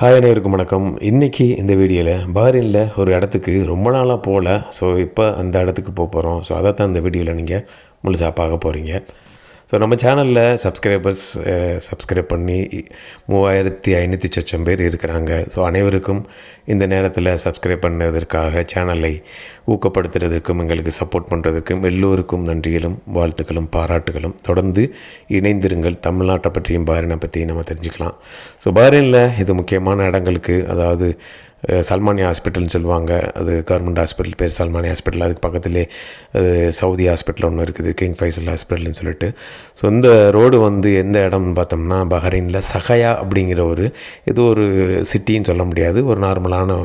Hi அனைவருக்கும் வணக்கம். இன்றைக்கி இந்த வீடியோவில் பாரினில் ஒரு இடத்துக்கு ரொம்ப நாளாக போகல ஸோ இப்போ அந்த இடத்துக்கு போக போகிறோம் ஸோ அதை தான் இந்த வீடியோவில் நீங்கள் முழுசாக பார்க்க போகிறீங்க ஸோ நம்ம சேனலில் சப்ஸ்கிரைபர்ஸ் சப்ஸ்கிரைப் பண்ணி மூவாயிரத்தி ஐநூற்றி சொச்சம் பேர் இருக்கிறாங்க. ஸோ அனைவருக்கும் இந்த நேரத்தில் சப்ஸ்கிரைப் பண்ணதற்காக சேனலை ஊக்கப்படுத்துறதுக்கும் எங்களுக்கு சப்போர்ட் பண்ணுறதுக்கும் எல்லோருக்கும் நன்றிகளும் வாழ்த்துக்களும் பாராட்டுகளும். தொடர்ந்து இணைந்திருங்கள். தமிழ்நாட்டை பற்றியும் பாரினை பற்றி நம்ம தெரிஞ்சுக்கலாம். ஸோ பாரினில் இது முக்கியமான இடங்களுக்கு அதாவது சல்மானியா ஹாஸ்பிட்டல்னு சொல்லுவாங்க. அது கவர்மெண்ட் ஹாஸ்பிட்டல் பேர் சல்மானியா ஹாஸ்பிட்டல். அதுக்கு பக்கத்துலேயே அது சவுதி ஹாஸ்பிட்டல் ஒன்று இருக்குது கிங் ஃபைசல் ஹாஸ்பிட்டல்னு சொல்லிட்டு. ஸோ இந்த ரோடு வந்து எந்த இடம்னு பார்த்தோம்னா பஹ்ரைனில் சஹயா அப்படிங்கிற ஒரு இது ஒரு சிட்டின்னு சொல்ல முடியாது. ஒரு நார்மலான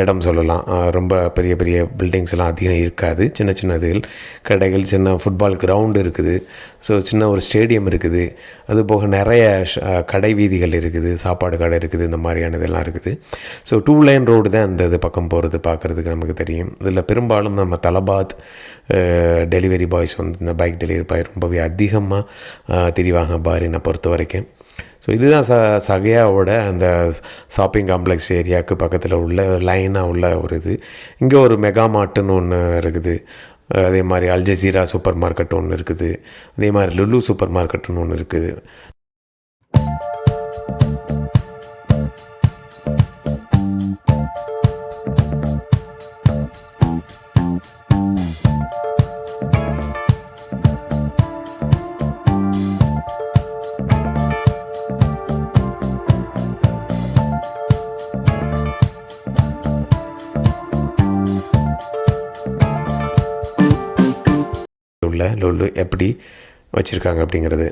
இடம் சொல்லலாம். ரொம்ப பெரிய பெரிய பில்டிங்ஸ்லாம் அதிகம் இருக்காது. சின்ன சின்ன இதுகள் கடைகள் சின்ன ஃபுட்பால் கிரவுண்டு இருக்குது. ஸோ சின்ன ஒரு ஸ்டேடியம் இருக்குது. அது போக நிறைய கடை வீதிகள் இருக்குது. சாப்பாடு கடை இருக்குது. இந்த மாதிரியான இதெல்லாம் இருக்குது. ஸோ டூ லைன் ரோடு தான் அந்த இது பக்கம் போகிறது பார்க்குறதுக்கு நமக்கு தெரியும். இதில் பெரும்பாலும் நம்ம தலபாத் டெலிவரி பாய்ஸ் வந்து இந்த பைக் டெலிவரி பாய் ரொம்பவே அதிகமாக தெரிவாங்க பாரினை பொறுத்த வரைக்கும். ஸோ இதுதான் ச சகையாவோட அந்த ஷாப்பிங் காம்ப்ளெக்ஸ் ஏரியாவுக்கு பக்கத்தில் உள்ள லைனாக உள்ள ஒரு இது. இங்கே ஒரு மெகா மார்ட்டுன்னு ஒன்று இருக்குது. அதே மாதிரி அல்ஜசீரா சூப்பர் மார்க்கெட் ஒன்று இருக்குது. அதே மாதிரி லுலு சூப்பர் மார்க்கெட்னு ஒன்று இருக்குது. உள்ள லொல்லு எப்படி வச்சுருக்காங்க அப்படிங்கிறது.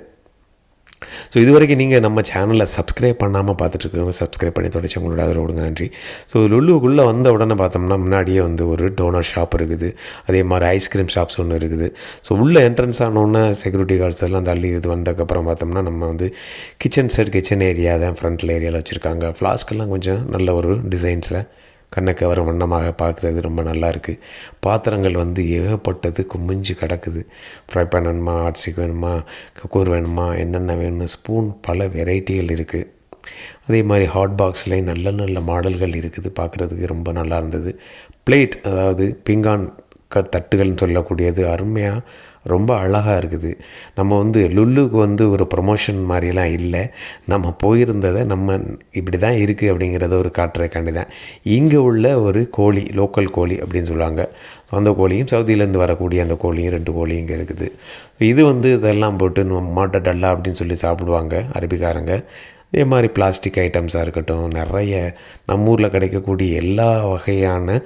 ஸோ இது வரைக்கும் நீங்கள் நம்ம சேனலை சப்ஸ்கிரைப் பண்ணாமல் பார்த்துட்ருக்கவங்க சப்ஸ்கிரைப் பண்ணி தொடச்சி உங்களோட அதில் விடுங்க நன்றி. ஸோ லுல்லுக்குள்ளே வந்த உடனே பார்த்தோம்னா முன்னாடியே வந்து ஒரு டோனர் ஷாப் இருக்குது. அதே மாதிரி ஐஸ்கிரீம் ஷாப்ஸ் ஒன்று இருக்குது. ஸோ உள்ளே என்ட்ரன்ஸ் ஆனோடனே செக்யூரிட்டி கார்ட்ஸ் எல்லாம் தள்ளி இது வந்ததுக்கப்புறம் பார்த்தோம்னா நம்ம வந்து கிச்சன் செட் கிச்சன் ஏரியா தான் ஃப்ரண்ட்டில் ஏரியாவில் வச்சுருக்காங்க. ஃப்ளாஸ்க்கெல்லாம் கொஞ்சம் நல்ல ஒரு டிசைன்ஸில் கண்ணை கவரும் வண்ணமாக பார்க்குறது ரொம்ப நல்லா இருக்குது பாத்திரங்கள் வந்து ஏகப்பட்டது குமிஞ்சு கிடக்குது. ஃப்ரை பேன் வேணுமா ஆட்சிக்கு வேணுமா கக்கூர் வேணுமா என்னென்ன வேணும் ஸ்பூன் பல வெரைட்டிகள் இருக்குது அதே மாதிரி ஹாட் பாக்ஸ்லேயும் நல்ல நல்ல மாடல்கள் இருக்குது பார்க்குறதுக்கு ரொம்ப நல்லா இருந்தது. பிளேட் அதாவது பிங்கான் க தட்டுகள்னு சொல்லக்கூடியது அருமையாக ரொம்ப அழகாக இருக்குது. நம்ம வந்து லுல்லுக்கு வந்து ஒரு ப்ரொமோஷன் மாதிரிலாம் இல்லை. நம்ம போயிருந்ததை நம்ம இப்படி தான் இருக்குது அப்படிங்கிறத ஒரு காட்டுறதுக்காண்டி தான். இங்கே உள்ள ஒரு கோழி லோக்கல் கோழி அப்படின்னு சொல்லுவாங்க. அந்த கோழியும் சவுதியிலேருந்து வரக்கூடிய அந்த கோழியும் ரெண்டு கோழியும் இங்கே இருக்குது. இது வந்து இதெல்லாம் போட்டு நம்ம மாட்டை டல்லா அப்படின்னு சொல்லி சாப்பிடுவாங்க அரபிக்காரங்க. இதே மாதிரி பிளாஸ்டிக் ஐட்டம்ஸாக இருக்கட்டும் நிறைய நம்ம ஊரில் கிடைக்கக்கூடிய எல்லா வகையான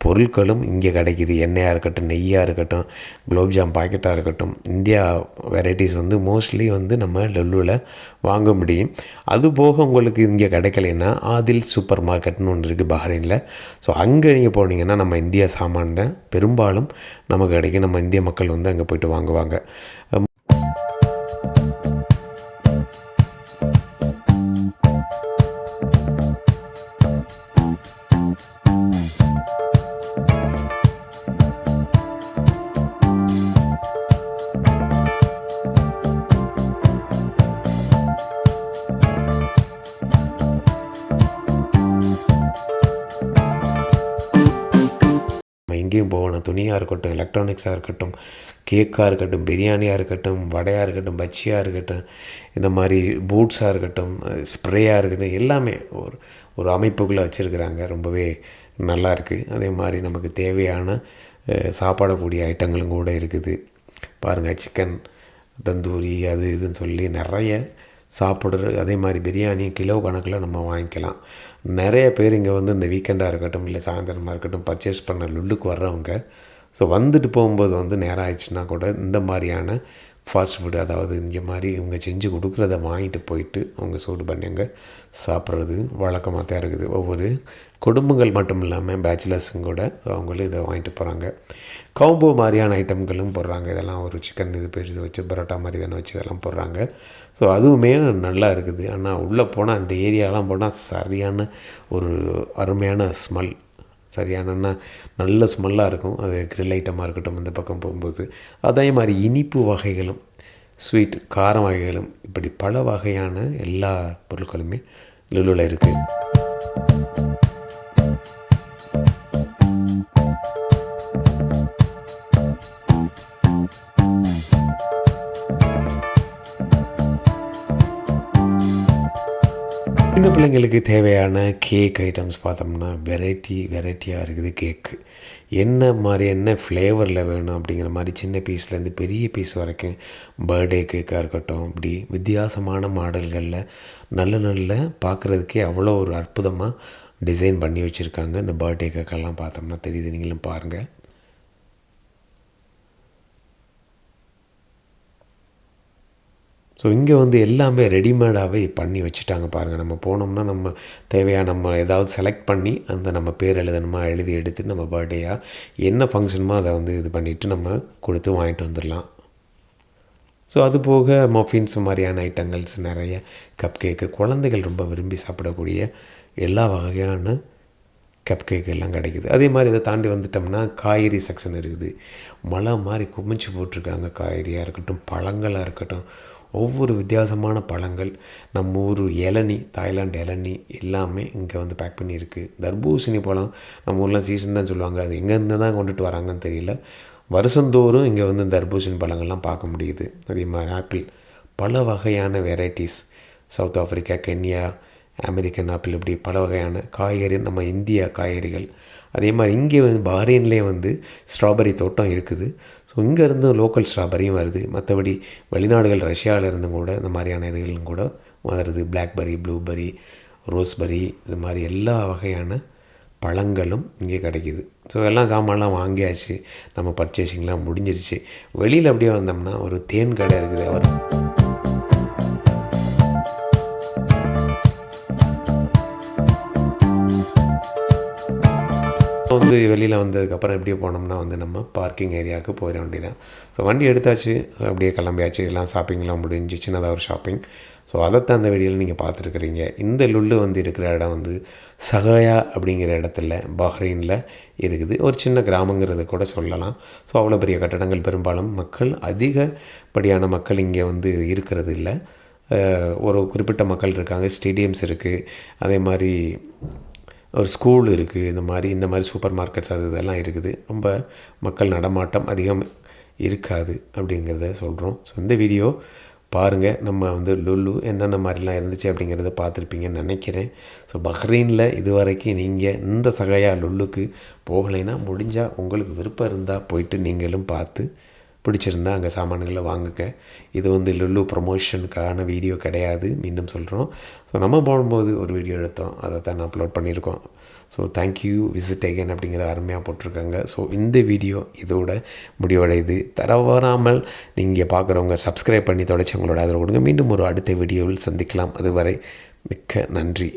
பொருட்களும் இங்கே கிடைக்கிது. எண்ணெயாக இருக்கட்டும் நெய்யாக இருக்கட்டும் குலோப்ஜாம் பாக்கெட்டாக இருக்கட்டும் இந்தியா வெரைட்டிஸ் வந்து மோஸ்ட்லி வந்து நம்ம லெல்லுவில் வாங்க முடியும். அது போக உங்களுக்கு இங்கே கிடைக்கலைன்னா ஆதில் சூப்பர் மார்க்கெட்னு ஒன்று இருக்குது பஹ்ரைனில். ஸோ அங்கே நீங்கள் போனீங்கன்னா நம்ம இந்தியா சாமான் தான் பெரும்பாலும் நமக்கு கிடைக்கும். நம்ம இந்திய மக்கள் வந்து அங்கே போயிட்டு வாங்குவாங்க. துணியாக இருக்கட்டும் எலக்ட்ரானிக்ஸாக இருக்கட்டும் கேக்காக இருக்கட்டும் பிரியாணியாக இருக்கட்டும் வடையாக இருக்கட்டும் பச்சியாக இருக்கட்டும் இந்த மாதிரி பூட்ஸாக இருக்கட்டும் ஸ்ப்ரேயாக இருக்கட்டும் எல்லாமே ஒரு ஒரு அமைப்புக்குள்ளே வச்சுருக்குறாங்க. ரொம்பவே நல்லா இருக்குது அதே மாதிரி நமக்கு தேவையான சாப்பாடக்கூடிய ஐட்டங்களும் கூட இருக்குது. பாருங்கள் சிக்கன் தந்தூரி அது இதுன்னு சொல்லி நிறைய சாப்பிட்றது அதே மாதிரி பிரியாணி கிலோ கணக்கில் நம்ம வாங்கிக்கலாம். நிறைய பேர் இங்கே வந்து இந்த வீக்கெண்டாக இருக்கட்டும் இல்லை சாயந்தரமாக இருக்கட்டும் பர்ச்சேஸ் பண்ண லுல்லுக்கு வர்றவங்க ஸோ வந்துட்டு போகும்போது வந்து நேரம் ஆயிடுச்சுன்னா கூட இந்த மாதிரியான ஃபாஸ்ட் ஃபுட் அதாவது இங்கே மாதிரி இவங்க செஞ்சு கொடுக்குறத வாங்கிட்டு போயிட்டு அவங்க சூடு பண்ணி அங்கே சாப்பிட்றது வழக்கமாக தான் இருக்குது. ஒவ்வொரு குடும்பங்கள் மட்டும் இல்லாமல் பேச்சுலர்ஸும் கூட அவங்களும் இதை வாங்கிட்டு போகிறாங்க காம்போ மாதிரியான ஐட்டம்களும் போடுறாங்க. இதெல்லாம் ஒரு சிக்கன் இது பெருசு வச்சு பரோட்டா மாதிரி தானே வச்சு இதெல்லாம் போடுறாங்க. ஸோ அதுவுமே நல்லா இருக்குது. ஆனால் உள்ளே போனால் அந்த ஏரியாலாம் போனால் சரியான ஒரு அருமையான ஸ்மெல் சரியானன்னா நல்ல ஸ்மெல்லாக இருக்கும். அது கிரில் ஐட்டமாக இருக்கட்டும் அந்த பக்கம் போகும்போது. அதே மாதிரி இனிப்பு வகைகளும் ஸ்வீட் காரம் வகைகளும் இப்படி பல வகையான எல்லா பொருட்களுமே லுலுவில் இருக்குது குழந்தைங்களுக்கு தேவையான கேக் ஐட்டம்ஸ் பார்த்தோம்னா வெரைட்டி வெரைட்டியாக இருக்குது கேக்கு என்ன மாதிரி என்ன ஃப்ளேவரில் வேணும் அப்படிங்கிற மாதிரி சின்ன பீஸ்லேருந்து பெரிய பீஸ் வரைக்கும் பர்த்டே கேக்காக இருக்கட்டும் இப்படி வித்தியாசமான மாடல்களில் நல்ல நல்ல பார்க்குறதுக்கே அவ்வளோ ஒரு அற்புதமாக டிசைன் பண்ணி வச்சுருக்காங்க. இந்த பர்த்டே கேக்கெல்லாம் பார்த்தோம்னா தெரியுது நீங்களும் பாருங்கள் ஸோ இங்கே வந்து எல்லாமே ரெடிமேடாகவே பண்ணி வச்சுட்டாங்க பாருங்கள் நம்ம போனோம்னா நம்ம தேவையான நம்ம ஏதாவது செலக்ட் பண்ணி அந்த நம்ம பேர் எழுதணுமா எழுதி எடுத்து நம்ம பர்த்டேயாக என்ன ஃபங்க்ஷனுமோ அதை வந்து இது பண்ணிவிட்டு நம்ம கொடுத்து வாங்கிட்டு வந்துடலாம். ஸோ அது போக மஃபின்ஸ் மாதிரியான ஐட்டங்கள்ஸ் நிறைய கப் கேக்கு குழந்தைகள் ரொம்ப விரும்பி சாப்பிடக்கூடிய எல்லா வகையான கப் கேக் எல்லாம் கிடைக்குது. அதே மாதிரி இதை தாண்டி வந்துட்டோம்னா காய்கறி செக்ஷன் இருக்குது. மழை மாதிரி குமிச்சு போட்டிருக்காங்க. காய்கறியாக இருக்கட்டும் பழங்களாக இருக்கட்டும் ஒவ்வொரு வித்தியாசமான பழங்கள். நம்ம ஊர் இளநி தாய்லாந்து இளநி எல்லாமே இங்கே வந்து பேக் பண்ணியிருக்கு. தர்பூசணி பழம் நம்ம ஊரில் சீசன் தான் சொல்லுவாங்க. அது எங்கேருந்து தான் கொண்டுட்டு வராங்கன்னு தெரியல. வருஷந்தோறும் இங்கே வந்து தர்பூசணி பழங்கள்லாம் பார்க்க முடியுது. அதே மாதிரி ஆப்பிள் பல வகையான varieties South Africa Kenya American apple இப்படி பல வகையான காய்கறி நம்ம இந்திய காய்கறிகள். அதே மாதிரி இங்கே வந்து பஹ்ரைன்லேயே வந்து ஸ்ட்ராபெரி தோட்டம் இருக்குது. ஸோ இங்கேருந்து லோக்கல் ஸ்ட்ராபெரியும் வருது. மற்றபடி வெளிநாடுகள் ரஷ்யாவில் இருந்தும் கூட இந்த மாதிரியான இதுகளும் கூட வருது பிளாக்பெரி ப்ளூபெரி ரோஸ்பெரி இது மாதிரி எல்லா வகையான பழங்களும் இங்கே கிடைக்கிது. ஸோ எல்லாம் சாமான்லாம் வாங்கியாச்சு. நம்ம பர்ச்சேசிங்லாம் முடிஞ்சிருச்சு. வெளியில் அப்படியே வந்தோம்னா ஒரு தேன் கடை இருக்குது. அவர் வந்து வெளியில் வந்ததுக்கப்புறம் எப்படியே போனோம்னா வந்து நம்ம பார்க்கிங் ஏரியாவுக்கு போயிட வேண்டியதான் ஸோ வண்டி எடுத்தாச்சு. அப்படியே கிளம்பியாச்சு. எல்லாம் ஷாப்பிங்லாம் முடிஞ்சு சின்னதாக ஒரு ஷாப்பிங் ஸோ அதைத்தான் அந்த வெளியில் நீங்கள் பார்த்துருக்குறீங்க. இந்த லுல்லு வந்து இருக்கிற இடம் வந்து சகாயா அப்படிங்கிற இடத்துல பஹ்ரைனில் இருக்குது. ஒரு சின்ன கிராமங்கிறது கூட சொல்லலாம். ஸோ அவ்வளோ பெரிய கட்டடங்கள் பெரும்பாலும் மக்கள் அதிகப்படியான மக்கள் இங்கே வந்து இருக்கிறது இல்லை. ஒரு குறிப்பிட்ட மக்கள் இருக்காங்க. ஸ்டேடியம்ஸ் இருக்குது அதே மாதிரி ஒரு ஸ்கூல் இருக்குது இந்த மாதிரி இந்த மாதிரி சூப்பர் மார்க்கெட்ஸ் அது இதெல்லாம் இருக்குது. ரொம்ப மக்கள் நடமாட்டம் அதிகம் இருக்காது அப்படிங்கிறத சொல்கிறோம் ஸோ இந்த வீடியோ பாருங்கள் நம்ம வந்து லுல்லு என்னென்ன மாதிரிலாம் இருந்துச்சு அப்படிங்கிறத பார்த்துருப்பீங்கன்னு நினைக்கிறேன். ஸோ பஹ்ரீனில் இது வரைக்கும் நீங்கள் இந்த சகையா லுல்லுக்கு போகலைன்னா முடிஞ்சால் உங்களுக்கு விருப்பம் இருந்தால் போயிட்டு நீங்களும் பார்த்து பிடிச்சிருந்தா அங்கே சாமான்களை வாங்குங்க. இது வந்து லுல்லு ப்ரொமோஷனுக்கான வீடியோ கிடையாது மீண்டும் சொல்கிறோம் ஸோ நம்ம போகும்போது ஒரு வீடியோ எடுத்தோம். அதை தான் நான் அப்லோட் பண்ணியிருக்கோம். ஸோ தேங்க்யூ விசிட் அகேன் அப்படிங்கிற அருமையாக போட்டிருக்காங்க. ஸோ இந்த வீடியோ இதோட முடிவடையுது. தரவராமல் நீங்கள் பார்க்குறவங்க சப்ஸ்கிரைப் பண்ணி தொடச்சி உங்களோட ஆதரவு கொடுங்க. மீண்டும் ஒரு அடுத்த வீடியோவில் சந்திக்கலாம். அதுவரை மிக்க நன்றி.